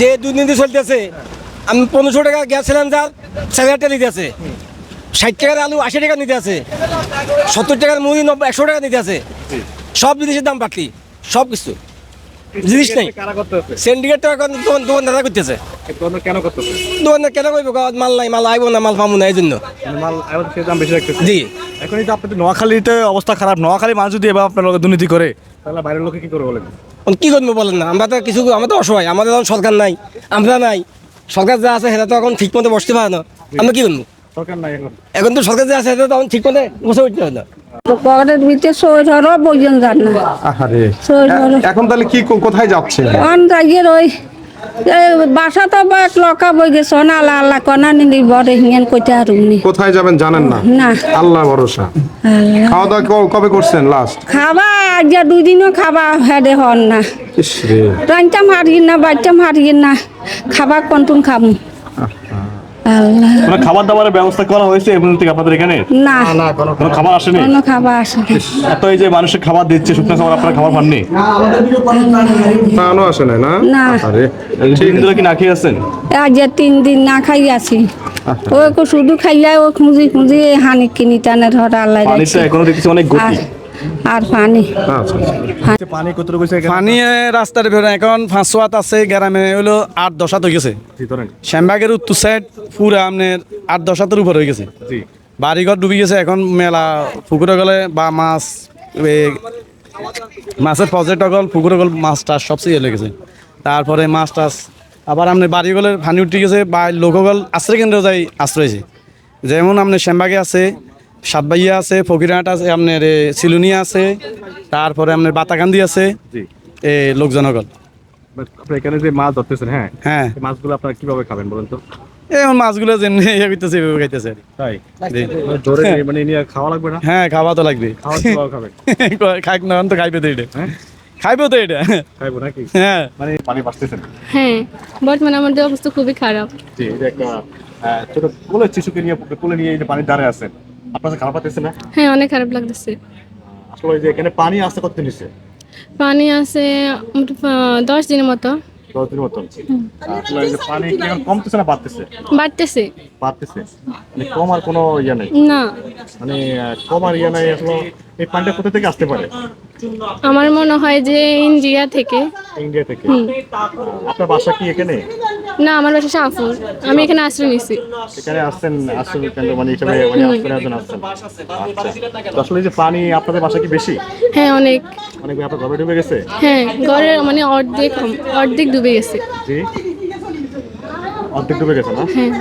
যে দুর্নীতি চলতেছে, আমি পনেরোশো টাকা গ্যাস সিলিন্ডার টাকা নিতে আছে। ষাট টাকার আলু, আশি টাকা নিতে আছে। সত্তর টাকার মুড়ি, নব্বই, একশো টাকা নিতে আছে। সব জিনিসের দাম বাড়তি, সব কিছু। জিনিস নেই। সিন্ডিকেট করতেছে? কেন করতেছে? দোকানদার কেন করব? মাল নাই মাল আইবো না মাল পাবো না এই জন্য মানে জি। এখন এই যে আপনাদের নোয়াখালীতে অবস্থা খারাপ নোয়াখালী মানুষ যদি এবার আপনার দুর্নীতি করে তাহলে বাইরের লোকে কি করে বলেন? কি করব বলেন না? আমরা তো কিছু আমরা তো অসহায় আমাদের এখন সরকার নাই আমরা নাই। সরকার যা আছে সেটা তো এখন ঠিক মতো বসতে পারে না। আমরা কি করব? সরকার নাই এখন। এখন তো সরকার যা আছে সেটা তো এখন ঠিক মতো বসে উঠতে হয় না। পকেটের ভিতরে সই ধরো বইজন যান না। আহারে। সই ধরো। এখন তাহলে কি কোথায় যাচ্ছে? অন জাগিয়ে ওই এ, বাসা তো বা এক লকা বই গেছ না আল্লাহ আল্লাহ কনা নিলি বড় হিঙেন কইতে হারুমনি কোথায় যাবেন জানেন না? না। আল্লাহ ভরসা। খাওয়া দাওয়া কবে করছেন লাস্ট খাবা আজ দুই দিনও খাবা হেডে হন না। রান্তাম হারিয়ে না বাচ্চাম হারিয়ে না খাবা কন্টুন খামু। কোনো খাবার দাবারের ব্যবস্থা করা হয়েছে এবং থেকে আপনাদের এখানে? না। কোনো খাবার আসেনি? কোনো খাবা আসে এত এই যে মানুষের খাবার দিচ্ছে শুকনো খাবার আপনারা খাবার পাননি? নানও আসে নাই না? না। তিন দিন কি না খেয়ে আছেন? আজ তিন দিন না খাই আছি। ওই শুধু খাইয়া ও খুঁজি খুঁজি হানি কিনি টানে ধর আল্লাহ পানিটা এখনও দেখতেছি অনেক গতি। আর পানি। আচ্ছা। পানি কতটুকু পানি রাস্তার ভিতরে এখন হাত আছে গ্রামে হলো আট দশ হাত হয়ে গেছে। শ্যামবাগের উত্তর সাইড পুরা আপনার আট দশ হাতের উপর হয়ে গেছে। বাড়িঘর ডুবি গেছে এখন মেলা পুকুরে গেলে বা মাছ মাছের পর্যটক হল পুকুরে গেল মাছ টাছ সব সিয়ে লেগেছে তারপরে মাছ টাছ আবার আপনার বাড়ি গেলে পানি উঠে গেছে বা লোকগল আশ্রয় কেন্দ্রে যাই আশ্রয়ছে যেমন আপনি শ্যামবাগে আছে সাতবাইয়া আছে ফকিরহাট আছে আপনার সিলুনিয়া আছে তারপরে আপনার বাতাকান্দি আছে জি। এ লোকজনগল এখানে যে মাছ ধরতেছেন হ্যাঁ? হ্যাঁ। এই মাছগুলো আপনারা কীভাবে খাবেন বলেন তো? এখন মাছগুলো যেমনি ইয়ে করতেছে এভাবে খাইতেছে। তাই? ধরে মানে নিয়ে খাওয়া লাগবে না? হ্যাঁ খাওয়া তো লাগবে। খাওয়া খাবেন? খাইক না তো খাইবে তো এটা। হ্যাঁ? খাইবে তো এটা। খাইবো নাকি? হ্যাঁ। মানে পানি বাঁচতেছেন হ্যাঁ বর্তমানে আমাদের অবস্থা খুবই খারাপ। জি এই একটা ছোট কোলে শিশুকে নিয়ে কোলে আছেন। আপনার খারাপ পাচ্ছেন না? হ্যাঁ অনেক খারাপ লাগতেছে। আসলে এই যে এখানে পানি আসতে কতদিন নিচ্ছে পানি আসে দশ দিনের মতো। দশ দিনের মতন আসলে যে পানি কি এখন কমতেছে না বাড়তেছে? বাড়তেছে। বাড়তেছে? মানে কম আর কোনো ইয়ে নেই? না। মানে কম আর ইয়ে নাই আসলে এই পানিটা কোথা থেকে আসতে পারে? আমার মনে হয় যে ইন্ডিয়া থেকে। ইন্ডিয়া থেকে। আপনার বাসা কি এখানে? না আমার বাসা শাহপুর। আমি এখানে আশ্রয় নিছি এখানে আসছেন আশ্রয় কেন্দ্র মানে হিসাবে মানে আশ্রয় আছেন আসছেন। আচ্ছা। আসলে যে পানি আপনাদের বাসা কি বেশি? হ্যাঁ অনেক। অনেক আপনার ঘরে ডুবে গেছে? হ্যাঁ ঘরের মানে অর্ধেক অর্ধেক ডুবে গেছে। জি। অর্ধেক ডুবে গেছে না? হ্যাঁ।